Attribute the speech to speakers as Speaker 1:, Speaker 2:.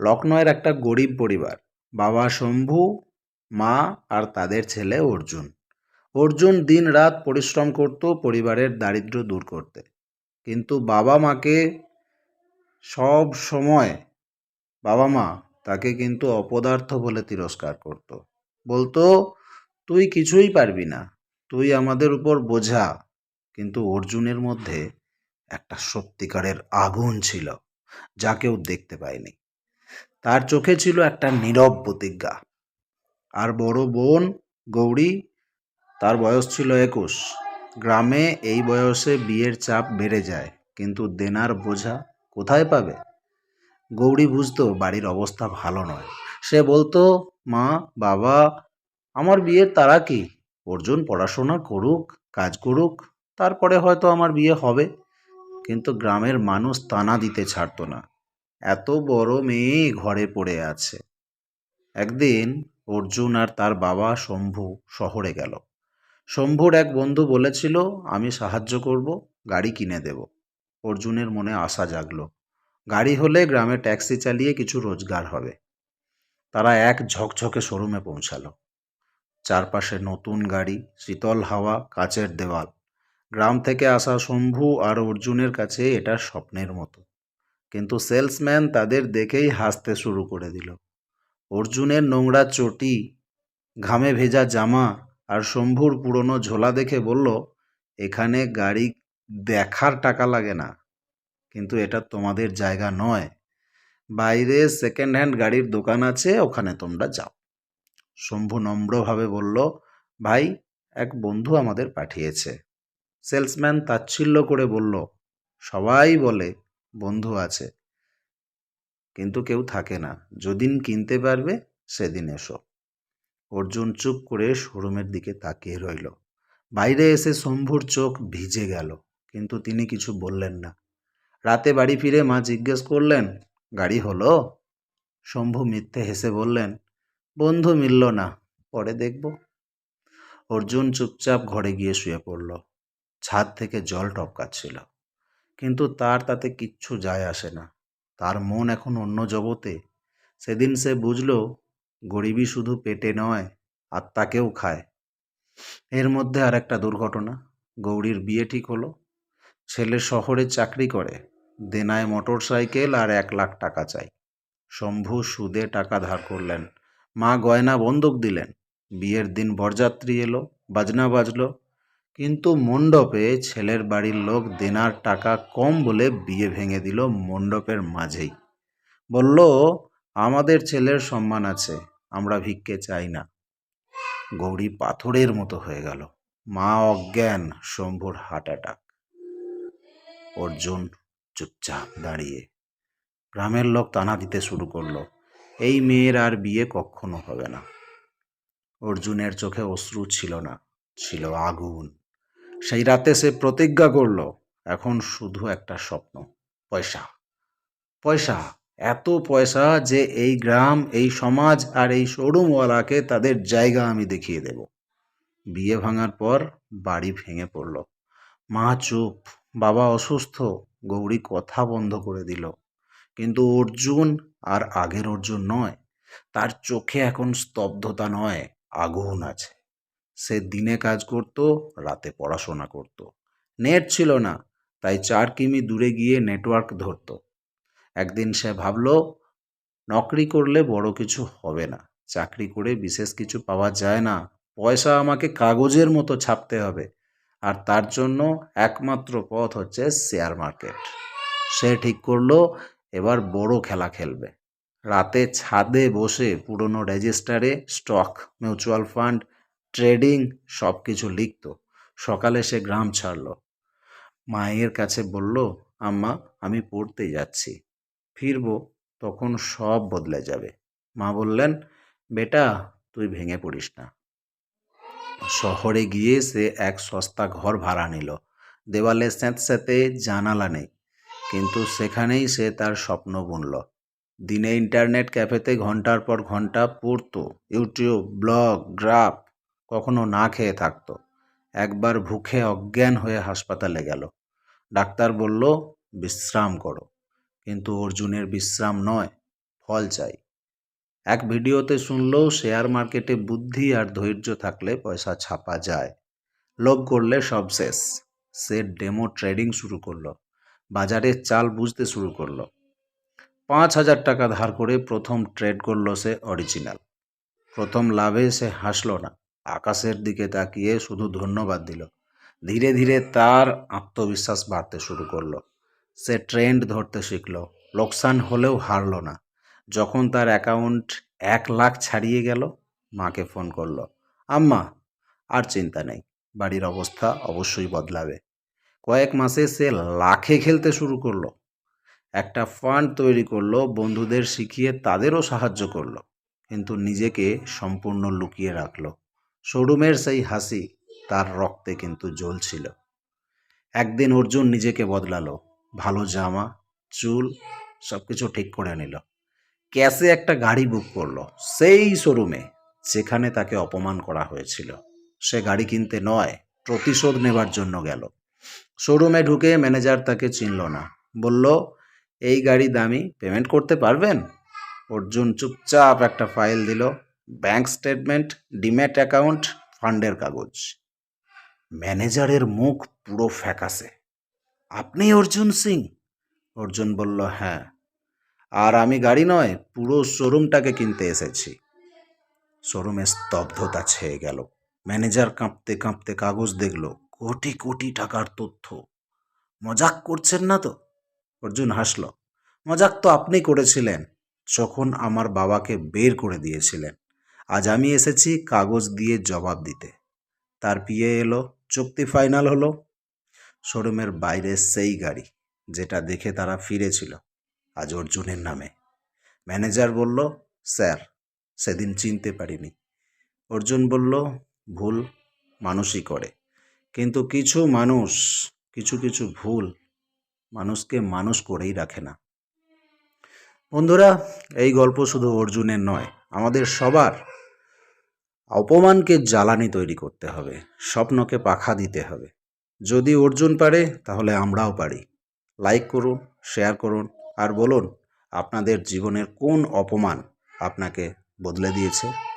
Speaker 1: লক্ষ্ণৌয়ের একটা গরিব পরিবার। বাবা শম্ভু, মা আর তাদের ছেলে অর্জুন। অর্জুন দিন রাত পরিশ্রম করত পরিবারের দারিদ্র্য দূর করতে। কিন্তু বাবা মাকে সব সময় বাবা মা তাকে কিন্তু অপদার্থ বলে তিরস্কার করত। বলতো, তুই কিছুই পারবি না। তুই আমাদের উপর বোঝা। কিন্তু অর্জুনের মধ্যে একটা সত্যিকারের আগুন ছিল, যা কেউ দেখতে পায়নি। তার চোখে ছিল একটা নীরব প্রতিজ্ঞা। আর বড় বোন গৌরী, তার বয়স ছিল একুশ। গ্রামে এই বয়সে বিয়ের চাপ বেড়ে যায়, কিন্তু দেনার বোঝা কোথায় পাবে? গৌরী বুঝতো বাড়ির অবস্থা ভালো নয়। সে বলতো, মা, বাবা, আমার বিয়ের তারা কি? অর্জুন পড়াশোনা করুক, কাজ করুক, তারপরে হয়তো আমার বিয়ে হবে। কিন্তু গ্রামের মানুষ তানা দিতে ছাড়তো না। এত বড় মেয়ে ঘরে পড়ে আছে। একদিন অর্জুন আর তার বাবা শম্ভু শহরে গেল। শম্ভুর এক বন্ধু বলেছিল, আমি সাহায্য করব, গাড়ি কিনে দেব। অর্জুনের মনে আশা জাগলো। গাড়ি হলে গ্রামে ট্যাক্সি চালিয়ে কিছু রোজগার হবে। তারা এক ঝকঝকে শোরুমে পৌঁছালো। চারপাশে নতুন গাড়ি, শীতল হাওয়া, কাচের দেওয়াল। গ্রাম থেকে আসা শম্ভু আর অর্জুনের কাছে এটা স্বপ্নের মতো। কিন্তু সেলসম্যান তাদের দেখেই হাসতে শুরু করে দিল। অর্জুনের নোংরা চটি, ঘামে ভেজা জামা আর শম্ভুর পুরনো ঝোলা দেখে বলল, এখানে গাড়ি দেখার টাকা লাগে না, কিন্তু এটা তোমাদের জায়গা নয়। বাইরে সেকেন্ড হ্যান্ড গাড়ির দোকান আছে, ওখানে তোমরা যাও। শম্ভু নম্রভাবে বলল, ভাই, এক বন্ধু আমাদের পাঠিয়েছে। সেলসম্যান তাচ্ছিল্য করে বলল, সবাই বলে বন্ধু আছে। কিন্তু কেউ থাকে না। যদিন কিনতে পারবে, সেদিন এসো। অর্জুন চুপ করে শোরুমের দিকে তাকিয়ে রইল। বাইরে এসে শম্ভুর চোখ ভিজে গেল, কিন্তু তিনি কিছু বললেন না। রাতে বাড়ি ফিরে মা জিজ্ঞেস করলেন, গাড়ি হলো? শম্ভু মিথ্যে হেসে বললেন, বন্ধু মিলল না, পরে দেখব। অর্জুন চুপচাপ ঘরে গিয়ে শুয়ে পড়ল। ছাদ থেকে জল টপকাচ্ছিল। কিন্তু তার তাতে কিচ্ছু যায় আসে না। তার মন এখন অন্য জগতে। সেদিন সে বুঝল, গরিবই শুধু পেটে নয়, আত্মাকেও খায়। এর মধ্যে আর একটা দুর্ঘটনা। গৌরীর বিয়ে ঠিক হলো। ছেলে শহরে চাকরি করে, দেনায় মোটর সাইকেল আর এক লাখ টাকা চাই। শম্ভু সুদে টাকা ধার করলেন। মা গয়না বন্দুক দিলেন। বিয়ের দিন বরযাত্রী এলো, বাজনা বাজলো কিন্তু মণ্ডপে ছেলের বাড়ির লোক দেনার টাকা কম বলে বিয়ে ভেঙে দিল মণ্ডপের মাঝেই। বলল, আমাদের ছেলের সম্মান আছে, আমরা ভিক্ষে চাই না। গৌরী পাথরের মতো হয়ে গেল। মা অজ্ঞান, শম্ভুর হার্ট অ্যাটাক। অর্জুন চুপচাপ দাঁড়িয়ে। গ্রামের লোক টানা দিতে শুরু করল, এই মেয়ের আর বিয়ে কখনো হবে না। অর্জুনের চোখে অশ্রু ছিল না, ছিল আগুন। সেই রাতে সে প্রতিজ্ঞা করল, এখন শুধু একটা স্বপ্ন, পয়সা। পয়সা, এত পয়সা যে এই গ্রাম, এই সমাজ আর এই শোরুমওয়ালাকে তাদের জায়গা আমি দেখিয়ে দেব। বিয়ে ভাঙার পর বাড়ি ভেঙে পড়ল। মা চুপ, বাবা অসুস্থ, গৌরী কথা বন্ধ করে দিল। কিন্তু অর্জুন আর আগের অর্জুন নয়, তার চোখে এখন স্তব্ধতা নয়, আগুন আছে। সে দিনে কাজ করত, রাতে পড়াশোনা করত। নেট ছিল না, তাই চার কিমি দূরে গিয়ে নেটওয়ার্ক ধরত। একদিন সে ভাবল, নকরি করলে বড় কিছু হবে না, চাকরি করে বিশেষ কিছু পাওয়া যায় না, পয়সা আমাকে কাগজের মতো ছাপতে হবে। আর তার জন্য একমাত্র পথ হচ্ছে শেয়ার মার্কেট। সে ঠিক করল, এবার বড় খেলা খেলবে। রাতে ছাদে বসে পুরনো রেজিস্টারে স্টক, মিউচুয়াল ফান্ড ট্রেডিং সব কিছু লিখত। সকালে সে গ্রাম ছাড়ল। মায়ের কাছে বলল, আম্মা, আমি পড়তে যাচ্ছি। ফিরবো, তখন সব বদলে যাবে। মা বললেন, বেটা, তুই ভেঙে পড়িস না। শহরে গিয়ে সে এক সস্তা ঘর ভাড়া নিল। দেওয়ালে স্যাঁতস্যাঁতে জানালা নেই, কিন্তু সেখানেই সে তার স্বপ্ন বুনল। দিনে ইন্টারনেট ক্যাফেতে ঘণ্টার পর ঘণ্টা পড়তো। ইউটিউব, ব্লগ, গ্রাফ কখনো না খেয়ে থাকতো। একবার ভুখে অজ্ঞান হয়ে হাসপাতালে গেল। ডাক্তার বলল, বিশ্রাম করো। কিন্তু অর্জুনের বিশ্রাম নয়, ফল চাই। এক ভিডিওতে শুনলো, শেয়ার মার্কেটে বুদ্ধি আর ধৈর্য থাকলে পয়সা ছাপা যায়। লোভ করলে সব শেষ। সে ডেমো ট্রেডিং শুরু করল। বাজারের চাল বুঝতে শুরু করল। পাঁচ হাজার টাকা ধার করে প্রথম ট্রেড করল সে অরিজিনাল। প্রথম লাভে সে হাসলো না। আকাশের দিকে তাকিয়ে শুধু ধন্যবাদ দিল। ধীরে ধীরে তার আত্মবিশ্বাস বাড়তে শুরু করল। সে ট্রেন্ড ধরতে শিখল। লোকসান হলেও হারলো না। যখন তার অ্যাকাউন্ট এক লাখ ছাড়িয়ে গেল, মাকে ফোন করল, আম্মা, আর চিন্তা নেই, বাড়ির অবস্থা অবশ্যই বদলাবে। কয়েক মাসে সে লাখে খেলতে শুরু করল। একটা ফান্ড তৈরি করল, বন্ধুদের শিখিয়ে তাদেরও সাহায্য করল, কিন্তু নিজেকে সম্পূর্ণ লুকিয়ে রাখল। শোরুমের সেই হাসি তার রক্তে কিন্তু জ্বলছিল। একদিন অর্জুন নিজেকে বদলালো। ভালো জামা, চুল সব কিছু ঠিক করে নিল। ক্যাশে একটা গাড়ি বুক করল। সেই শোরুমে যেখানে তাকে অপমান করা হয়েছিল। সে গাড়ি কিনতে নয়, প্রতিশোধ নেবার জন্য গেল। শোরুমে ঢুকে ম্যানেজার তাকে চিনল না। বলল, এই গাড়ি দামি, পেমেন্ট করতে পারবেন? অর্জুন চুপচাপ একটা ফাইল দিল। ব্যাংক স্টেটমেন্ট ডিম্যাট অ্যাকাউন্ট ফান্ডের কাগজ। ম্যানেজারের মুখ পুরো ফ্যাকাসে। আপনি অর্জুন সিং? অর্জুন বলল হ্যাঁ। আর আমি গাড়ি নয়, পুরো শোরুমটাকে কিনতে এসেছি। শোরুমে স্তব্ধতা ছেয়ে গেল। ম্যানেজার কাঁপতে কাঁপতে কাগজ দেখল, কোটি কোটি টাকার তথ্য। মজাক করছেন না তো? অর্জুন হাসল, মজাক তো আপনি করেছিলেন, যখন আমার বাবাকে বের করে দিয়েছিলেন। আজ আমি এসেছি কাগজ দিয়ে জবাব দিতে। তার পিয়ে এলো, চুক্তি ফাইনাল হলো। শোরুমের বাইরে সেই গাড়ি, যেটা দেখে তারা ফিরেছিল আজ অর্জুনের নামে। ম্যানেজার বলল, স্যার, সেদিন চিনতে পারিনি। অর্জুন বলল, ভুল, মানুষই করে। কিন্তু কিছু মানুষ, কিছু কিছু ভুল, মানুষকে মানুষ করেই রাখে না। বন্ধুরা, এই গল্প শুধু অর্জুনের নয়, আমাদের সবার অপমানকে জ্বালানি তৈরি করতে হবে, স্বপ্নকে পাখা দিতে হবে। যদি অর্জুন পারে, তাহলে আমরাও পারি। লাইক করুন শেয়ার করুন, আর বলুন, আপনাদের জীবনের কোন অপমান আপনাকে বদলে দিয়েছে?